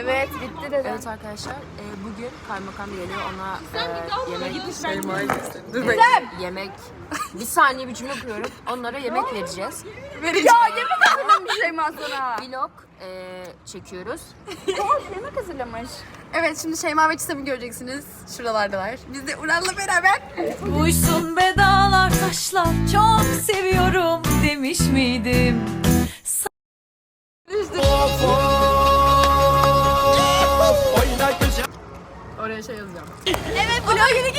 Evet bitti dedi. Evet arkadaşlar e, bugün kaymakam geliyor ona e, yemek Dur yemek bir saniye bir cümle kuruyorum. Onlara yemek vereceğiz. Ya yemek hazırlamış Şeyma sana. Vlog e, çekiyoruz. yemek hazırlamış. Evet şimdi Şeyma ve Çisem'i göreceksiniz. Şuralardalar. Biz de Ural'la beraber. Uysun be dağlar taşlar çok seviyorum demiş miydim?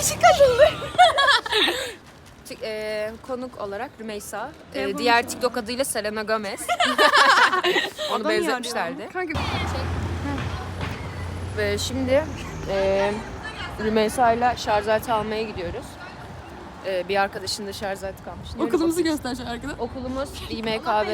Tik- e, konuk olarak Rümeysa, e, diğer TikTok adıyla Selena Gomez. Onu benzetmişlerdi. Kanka Ve şimdi e, Rümeysa ile şarj aleti almaya gidiyoruz. E, bir arkadaşın da şarj aleti kalmış. Okulumuzu göster şu arkada. Okulumuz İMKB.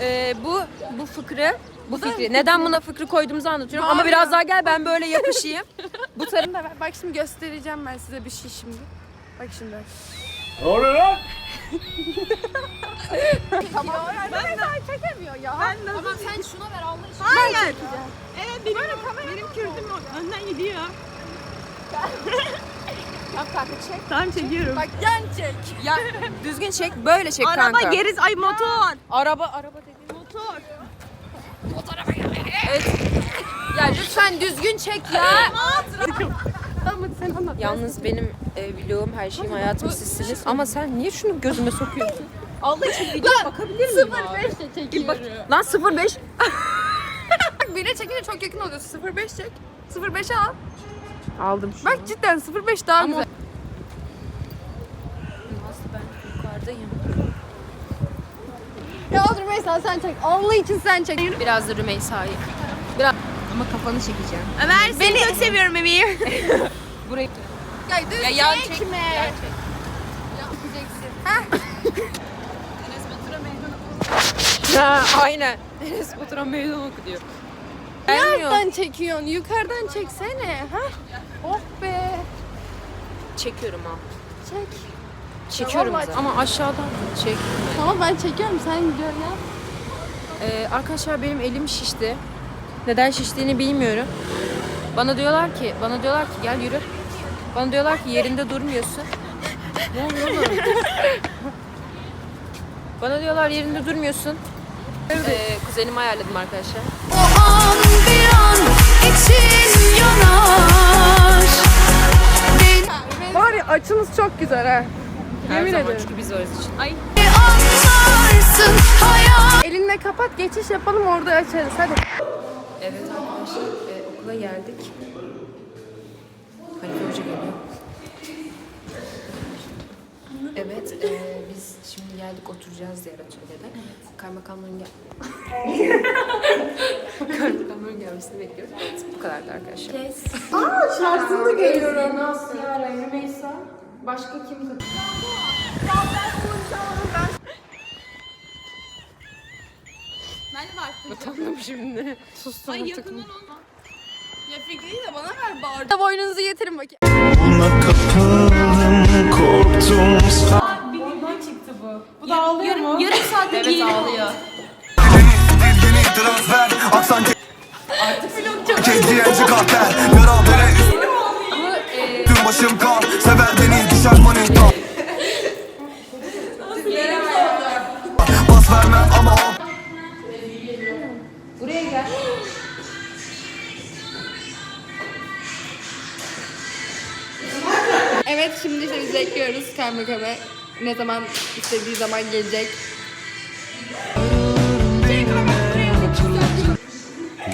Ee, bu bu fıkrı bu fikri. Neden buna fıkrı koyduğumuzu anlatıyorum. Ama biraz daha gel ben böyle yapışayım. bu tarım Bak şimdi göstereceğim ben size bir şey şimdi. Bak şimdi. Bak yan çek. ya düzgün çek, böyle çek Araba kanka. geriz ay motor. Araba araba dedi. Motor. Evet. Ya lütfen düzgün çek ya. Tamam hadi sen anlat. Yalnız benim e, vlogum, her şeyim, hayatım sizsiniz. Ama sen niye şunu gözüme sokuyorsun? Allah için video bakabilir miyim abi? 05 de çekiyorum. Lan 05. Bak birine çekince çok yakın oluyorsun. 05 çek. 05'e al. Aldım şunu. Bak cidden 05 daha güzel. Aslı ben yukarıdayım. Mesela sen çek. Allah için sen çek. Biraz da Rümeysa'yı. Biraz ama kafanı çekeceğim. Ömer seni çok seviyorum bebeğim. Burayı. Ya düz Ya yan çekme. çek. Yan çek. Ha, aynen. Enes Batur'a meydan oku diyor. Gelmiyor. Nereden çekiyorsun? Yukarıdan çeksene. Ha? Oh be. Çekiyorum ha. Çek. Çekiyorum Tamam, zaten. Ama aşağıdan çek. Tamam ben çekiyorum. Sen gör ya. Ee, arkadaşlar benim elim şişti. Neden şiştiğini bilmiyorum. Bana diyorlar ki, bana diyorlar ki gel yürü. Bana diyorlar ki yerinde durmuyorsun. Ne oluyor oğlum? Bana diyorlar yerinde durmuyorsun. Ee, kuzenimi ayarladım arkadaşlar. O an bir an için yanar. Var ya açınız çok güzel ha. Her Yemin zaman ederim. çünkü biz varız için. Ay. Elinle kapat geçiş yapalım orada açarız. Hadi. Evet arkadaşlar e, okula geldik. Hanife Hoca geliyor. Evet e, biz şimdi geldik oturacağız diğer atölyede. Kaymakamların gel... Kaymakamların gelmesini bekliyoruz. Evet bu kadardı arkadaşlar. Şarjını geliyorum. Nasıl ya Rümeysa? Başka kim? Utandım şimdi. Sustum artık. Ya Fikri'yi de bana ver bari. Boynunuzu getirin bakayım. Buna kapıldım korktum Evet ağlıyor. Yeni transfer Aksan Kekliyenci kartel Berabere başım kan Sever beni düşer manita Bas vermem ama o Evet şimdi işte biz bekliyoruz kaymakamı. Ne zaman istediği zaman gelecek.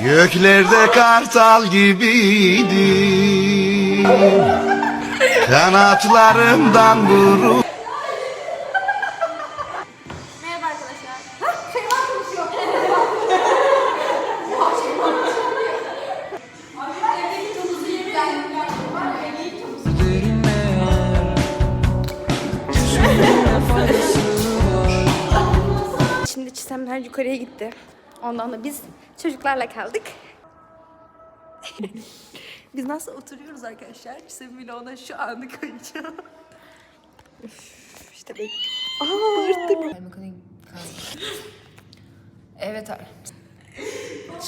Göklerde kartal gibiydi Kanatlarımdan vurup Şimdi Çisemler yukarıya gitti. Ondan da biz çocuklarla kaldık. biz nasıl oturuyoruz arkadaşlar? Bile ona şu anı koyacağım. işte bekliyorum. Aa, bağırdık. Evet.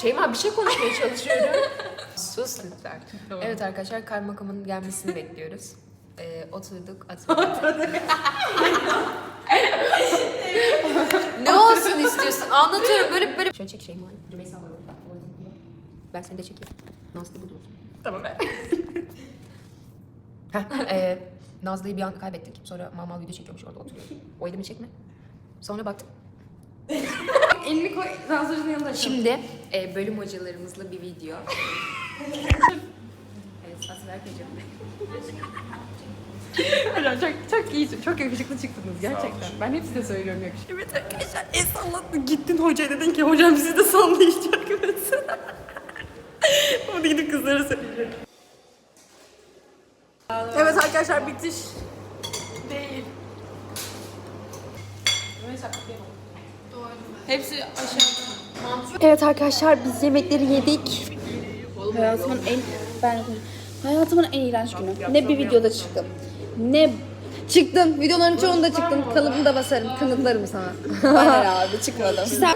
Şeyma bir şey konuşmaya çalışıyorum. Sus lütfen. Evet arkadaşlar kaymakamın gelmesini bekliyoruz. Ee, oturduk ne olsun istiyorsun? Anlatıyorum böyle böyle. Şöyle çek Şeyma. Rümeysa var orada. Ben seni de çekeyim. Nazlı burada Tamam. Heh, e, Nazlı'yı bir an kaybettik. Sonra Mamal video çekiyormuş orada oturuyor. O elimi çekme. Sonra baktım. Elini koy. Nazlı'nın yanında. Şimdi e, bölüm hocalarımızla bir video. evet. Hocam çok, çok iyi, çok yakışıklı çıktınız gerçekten. Ben hepsine söylüyorum yakışıklı. Evet arkadaşlar el salladın. Gittin hocaya dedin ki hocam sizi de sallayacak mesela. Orada gidip kızlara söyleyeceğim. Evet arkadaşlar bitiş. Değil. Hepsi aşağıda. Evet arkadaşlar biz yemekleri yedik. Hayatımın en ben hayatımın en iğrenç günü. Ne bir videoda çıktım. Ne çıktım. Videoların çoğunda çıktım. Kalıbımı da basarım. Kanıtlarım sana. Ne abi çıkmadım. Sen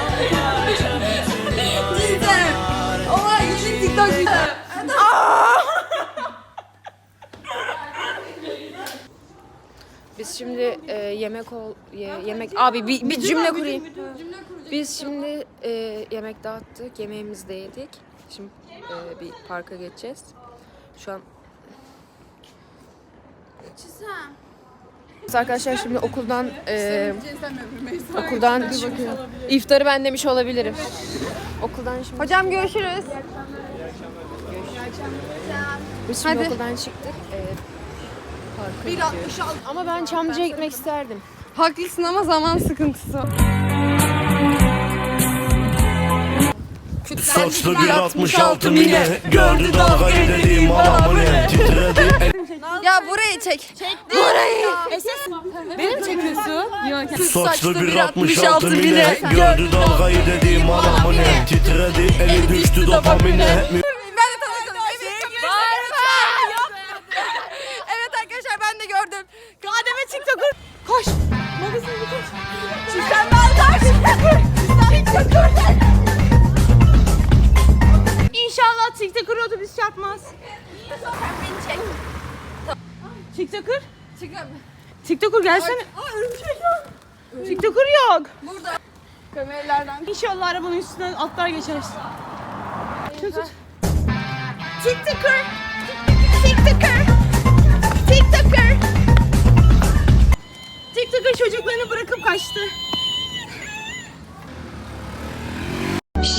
şimdi e, yemek ol ye- yemek abi bir, bir cümle kurayım. Biz şimdi e, yemek dağıttık, yemeğimizi de yedik. Şimdi e, bir parka geçeceğiz. Şu an Biz arkadaşlar şimdi okuldan e, okuldan iftarı ben demiş olabilirim. Okuldan şimdi Hocam görüşürüz. biz şimdi okuldan çıktık. E, parka gidiyoruz. Ama ben Çamlıca'ya gitmek isterdim. Haklısın ama zaman sıkıntısı. Saçlı bir 66 mine Gördü dalgayı dediğim adamı ne Titredi? Ya burayı çek. Benim çekiyorsun. Saçlı bir 66 mine Gördü dalgayı dediğim adamı ne Titredi? Eli düştü dopamine Ben de tanıdım. Evet arkadaşlar ben de gördüm. Kademe TikToker. Koş. Magazin koş. Sistem Baltar TikToker. TikToker. İnşallah TikToker otobüs çarpmaz. Beni çek. TikToker? TikToker gelsene. Aa örümcek yok. TikToker yok. Burada. Kameralardan. İnşallah arabanın üstünden atlar geçeriz. Tut, tut. TikToker. TikToker. TikToker. TikToker çocuklarını bırakıp kaçtı.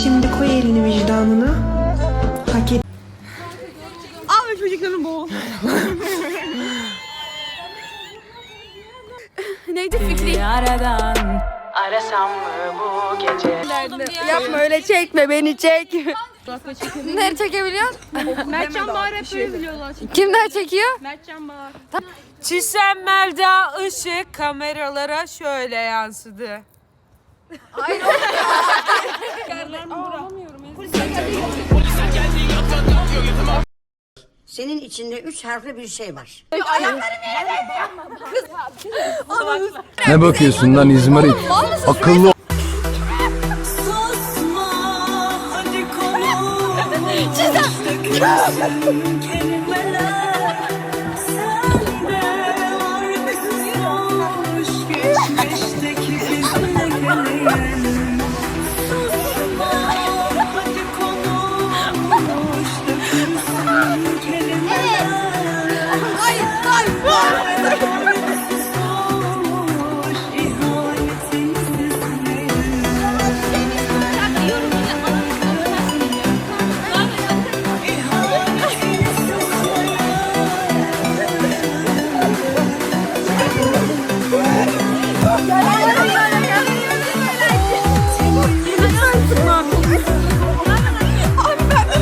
Şimdi koy elini vicdanına. Hak et. Al ve çocuklarını boğul. Neydi fikri? Yaradan arasam mı bu gece Yapma öyle çekme beni çek. Nereye çekebiliyorsun? Mertcan Bahar hep böyle biliyorlar. Kimler çekiyor? Mertcan Bahar. Çisem Melda ışık kameralara şöyle yansıdı. Senin içinde üç harfli bir şey var. Ne bakıyorsun lan İzmarit? Akıllı Can you my Kendi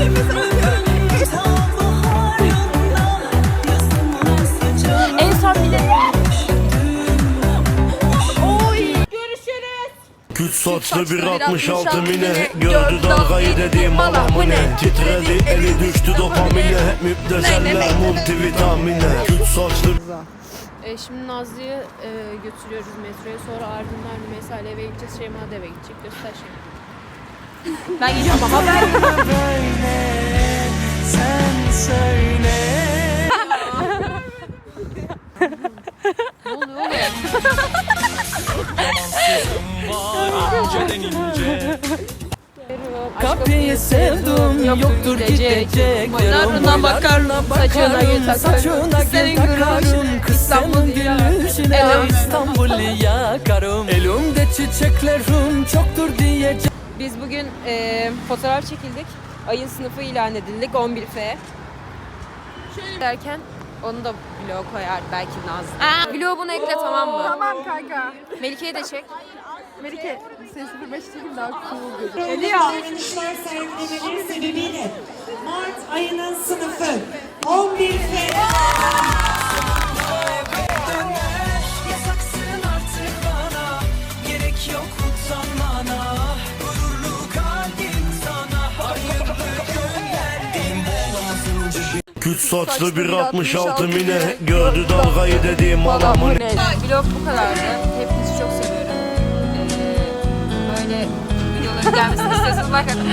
En son bir de... Oy. Küt saçlı bir 66 mine Gördü dalgayı dediğim Allah bu ne Titredi eli düştü dopamine Hep müptezeller multivitamine Küt saçlı e, şimdi Nazlı'yı e, götürüyoruz metroya. Sonra ardından Rümeysa eve gideceğiz. Şeyma da eve gidecek. Göster Şeyma. Ben gidiyorum ama ben... ne oluyor oğlum? Kapıyı sevdim yoktur gidecek Narına bakarım, saçına gül takarım. Senin Kız İstanbul gülüşüne. İstanbul'u yakarım. Elimde çiçeklerim çoktur diyecek Biz bugün e, fotoğraf çekildik. Ayın sınıfı ilan edildik 11F. Derken onu da vlog koyar belki Nazlı. Vlog bunu ekle tamam mı? Tamam kanka. Melike'yi de çek. Melike sen 05 çekim daha cool gözüküyor. Davranışlar sergilemeleri sebebiyle Mart ayının sınıfı 11 F Küt saçlı bir 66 mine Gördü dalgayı dediğim alamı ne Vlog bu kadardı. Hepinizi çok seviyorum. Ee, böyle videoların gelmesini istiyorsanız like atın.